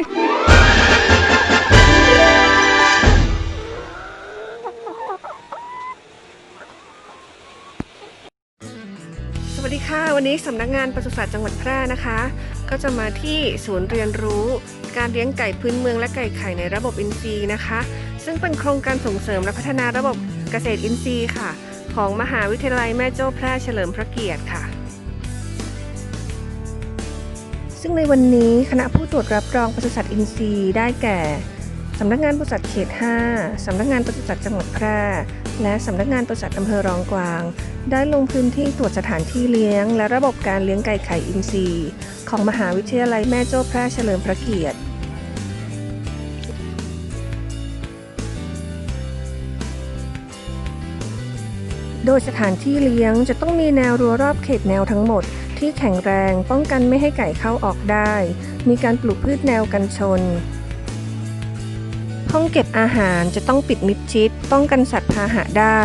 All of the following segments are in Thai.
สวัสดีค่ะ วันนี้สำนักงานปศุสัตว์จังหวัดแพร่นะคะ ก็จะมาที่ศูนย์เรียนรู้ การเลี้ยงไก่พื้นเมืองและไก่ไข่ในระบบอินทรีย์นะคะ ซึ่งเป็นโครงการส่งเสริมและพัฒนาระบบเกษตรอินทรีย์ค่ะ ของมหาวิทยาลัยแม่โจ้แพร่เฉลิมพระเกียรติค่ะ ซึ่งในวันนี้คณะผู้ตรวจรับรองปศุสัตว์อินทรีย์ได้แก่ สำนักงานปศุสัตว์เขต 5 สำนักงานปศุสัตว์จังหวัดแพร่ และสำนักงานปศุสัตว์อำเภอรองกวาง ได้ลงพื้นที่ตรวจสถานที่เลี้ยง และระบบการเลี้ยงไก่ไข่อินทรีย์ ของมหาวิทยาลัยแม่โจ้แพร่เฉลิมพระเกียรติโดยสถานที่เลี้ยงจะต้องมีแนวรั้วรอบเขตแนวทั้งหมด ที่แข็งแรงป้องกันไม่ให้ไก่เข้าออกได้ มีการปลูกพืชแนวกันชน ห้องเก็บอาหารจะต้องปิดมิดชิด ป้องกันสัตว์พาหะได้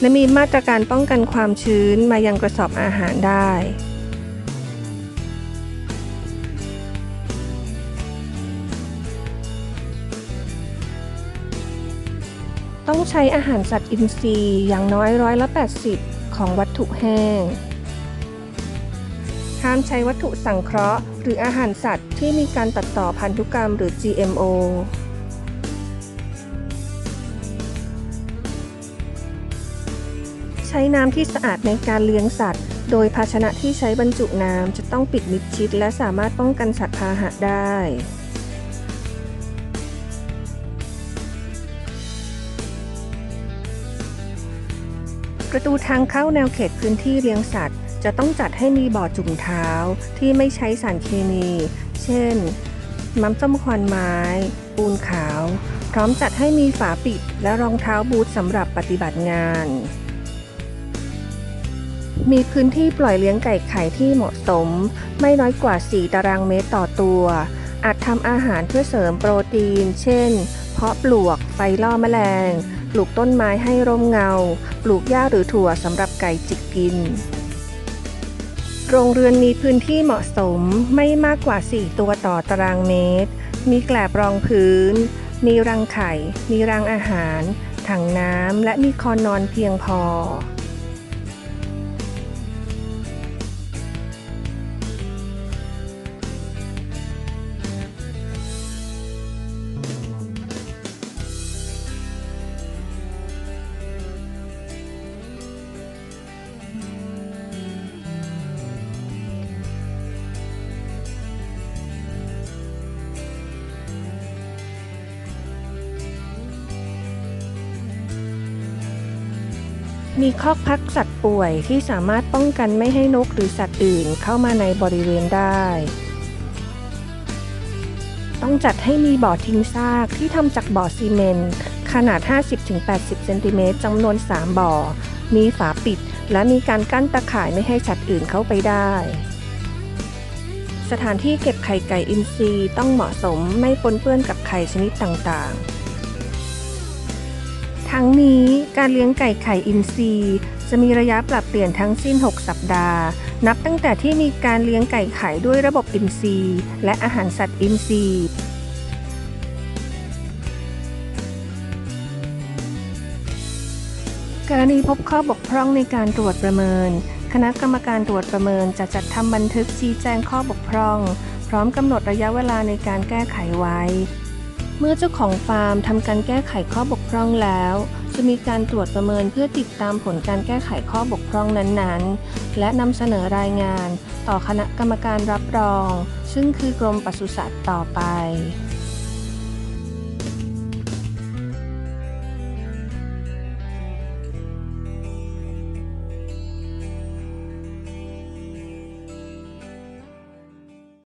และมีมาตรการป้องกันความชื้นมายังกระสอบอาหารได้ต้องใช้อาหารสัตว์อินทรีย์อย่างน้อยร้อยละ 80 ของวัตถุแห้ง ห้ามใช้วัตถุสังเคราะห์ หรืออาหารสัตว์ที่มีการตัดต่อพันธุกรรมหรือ GMO ใช้น้ำที่สะอาดในการเลี้ยงสัตว์ โดยภาชนะที่ใช้บรรจุน้ำจะต้องปิดมิดชิด และสามารถป้องกันสัตว์พาหะได้ ประตูทางเข้าแนวเขตพื้นที่เลี้ยงสัตว์ จะต้องจัดให้มีบ่อจุ่มเท้าที่ไม่ใช้สารเคมี เช่น น้ำส้มควันไม้ ปูนขาว พร้อมจัดให้มีฝาปิดและรองเท้าบูทสำหรับปฏิบัติงาน มีพื้นที่ปล่อยเลี้ยงไก่ไข่ที่เหมาะสม ไม่น้อยกว่า 4 ตารางเมตรต่อตัว อาจทำอาหารเพื่อเสริมโปรตีน เช่น เพาะปลวก ไฟล่อแมลง ปลูกต้นไม้ให้ร่มเงา ปลูกหญ้าหรือถั่วสำหรับไก่จิกกิน โรงเรือนมีพื้นที่เหมาะสมไม่มากกว่า 4 ตัวต่อตารางเมตร มีแกลบรองพื้น มีรังไข่ มีรังอาหาร ถังน้ำ และมีคอนนอนเพียงพอ มีคอกพักสัตว์ป่วยที่สามารถป้องกันไม่ให้นกหรือสัตว์อื่นเข้ามาในบริเวณได้ ต้องจัดให้มีบ่อทิ้งซากที่ทำจากบ่อซีเมนต์ขนาด 50-80 เซนติเมตรจำนวน 3 บ่อ มีฝาปิด และมีการกั้นตะข่ายไม่ให้สัตว์อื่นเข้าไปได้ สถานที่เก็บไข่ไก่อินทรีย์ต้องเหมาะสมไม่ปนเปื้อนกับไข่ชนิดต่างๆ ทั้งนี้การเลี้ยงไก่ไข่อินทรีย์ จะมีระยะปรับเปลี่ยนทั้งสิ้น 6 สัปดาห์ นับตั้งแต่ที่มีการเลี้ยงไก่ไข่ด้วยระบบอินทรีย์ และอาหารสัตว์อินทรีย์กรณีพบข้อบกพร่องในการตรวจประเมิน คณะกรรมการตรวจประเมินจะจัดทำบันทึกชี้แจงข้อบกพร่อง พร้อมกำหนดระยะเวลาในการแก้ไขไว้ เมื่อเจ้าของฟาร์มทำการแก้ไขข้อบกพร่องแล้ว จะมีการตรวจประเมินเพื่อติดตามผลการแก้ไขข้อบกพร่องนั้นๆ และนำเสนอรายงาน ต่อคณะกรรมการรับรอง ซึ่งคือกรมปศุสัตว์ต่อไป